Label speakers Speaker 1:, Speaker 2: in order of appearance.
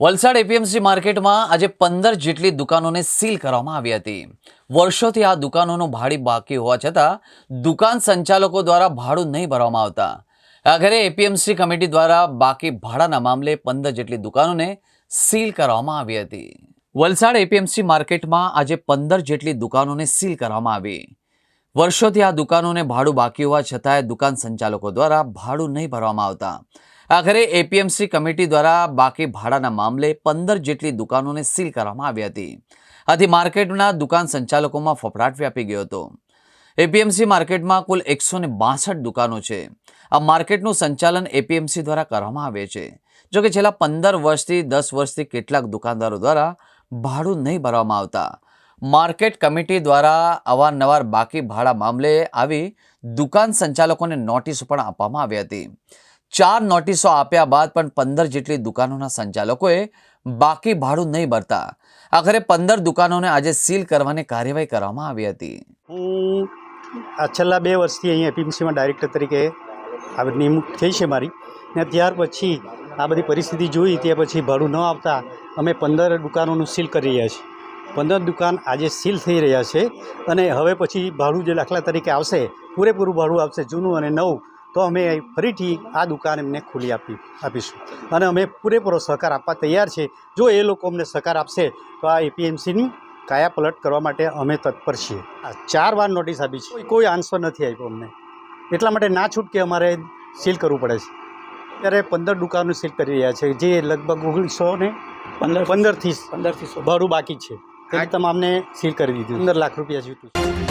Speaker 1: Valsad APMC માર્કેટમાં આજે પંદર જેટલી દુકાનોને સીલ કરવામાં આવી હતી. વર્ષોથી આ દુકાનોનું ભાડું બાકી હોવા છતાં દુકાન સંચાલકો દ્વારા ભાડું નહીં ભરવામાં આવતા. આખરે એપીએમસી કમિટી દ્વારા બાકી ભાડાના મામલે પંદર જેટલી દુકાનોને સીલ કરવામાં આવી હતી. વલસાડ એપીએમસી માર્કેટમાં આજે પંદર જેટલી દુકાનોને સીલ કરવામાં આવી. વર્ષોથી આ દુકાનોને ભાડું બાકી હોવા છતાંય દુકાન સંચાલકો દ્વારા ભાડું નહીં ભરવામાં આવતા. આખરે એપીએમસી કમિટી દ્વારા બાકી ભાડાના મામલે પંદર જેટલી દુકાનોને સીલ કરવામાં આવી હતી. આથી માર્કેટના દુકાન સંચાલકોમાં ફફડાટ વ્યાપી ગયો હતો. એપીએમસી માર્કેટમાં કુલ એકસો દુકાનો છે. આ માર્કેટનું સંચાલન એપીએમસી દ્વારા કરવામાં આવે છે. જોકે છેલ્લા પંદર વર્ષથી દસ વર્ષથી કેટલાક દુકાનદારો દ્વારા ભાડું નહીં ભરવામાં આવતા. માર્કેટ કમિટી દ્વારા અવારનવાર બાકી ભાડા મામલે આવી દુકાન સંચાલકોને નોટિસ પણ આપવામાં આવી હતી. ચાર નોટિસો આપ્યા બાદ પણ પંદર જેટલી દુકાનોના સંચાલકોએ બાકી ભાડું નહીં ભરતા. આખરે પંદર દુકાનોને આજે સીલ કરવાની કાર્યવાહી કરવામાં આવી હતી.
Speaker 2: હું છેલ્લા બે વર્ષથી અહીંયા એપીએમસીમાં ડાયરેક્ટર તરીકે નિમણૂક થઈ છે મારી. ને ત્યાર પછી આ બધી પરિસ્થિતિ જોઈ, ત્યાં પછી ભાડું ન આવતા અમે પંદર દુકાનોનું સીલ કરી રહ્યા છીએ. પંદર દુકાન આજે સીલ થઈ રહ્યા છે અને હવે પછી ભાડું જે દાખલા તરીકે આવશે, પૂરેપૂરું ભાડું આવશે જૂનું અને નવું તો અમે ફરીથી આ દુકાન એમને ખુલ્લી આપી આપીશું. અને અમે પૂરેપૂરો સહકાર આપવા તૈયાર છે. જો એ લોકો અમને સહકાર આપશે તો આ એપીએમસીની કાયા પલટ કરવા માટે અમે તત્પર છીએ. આ ચાર વાર નોટિસ આપી છે. કોઈ- કોઈ આન્સર નથી આપ્યો અમને. એટલા માટે ના છૂટકે અમારે સીલ કરવું પડે છે. ત્યારે પંદર દુકાનો સીલ કરી રહ્યા છે જે લગભગ ઓગણીસો ને
Speaker 3: પંદર
Speaker 2: પંદરથી
Speaker 3: પંદરથી
Speaker 2: ભાડું બાકી છે. તે તમામને સીલ કરી દીધું. પંદર લાખ રૂપિયા જીતું છે.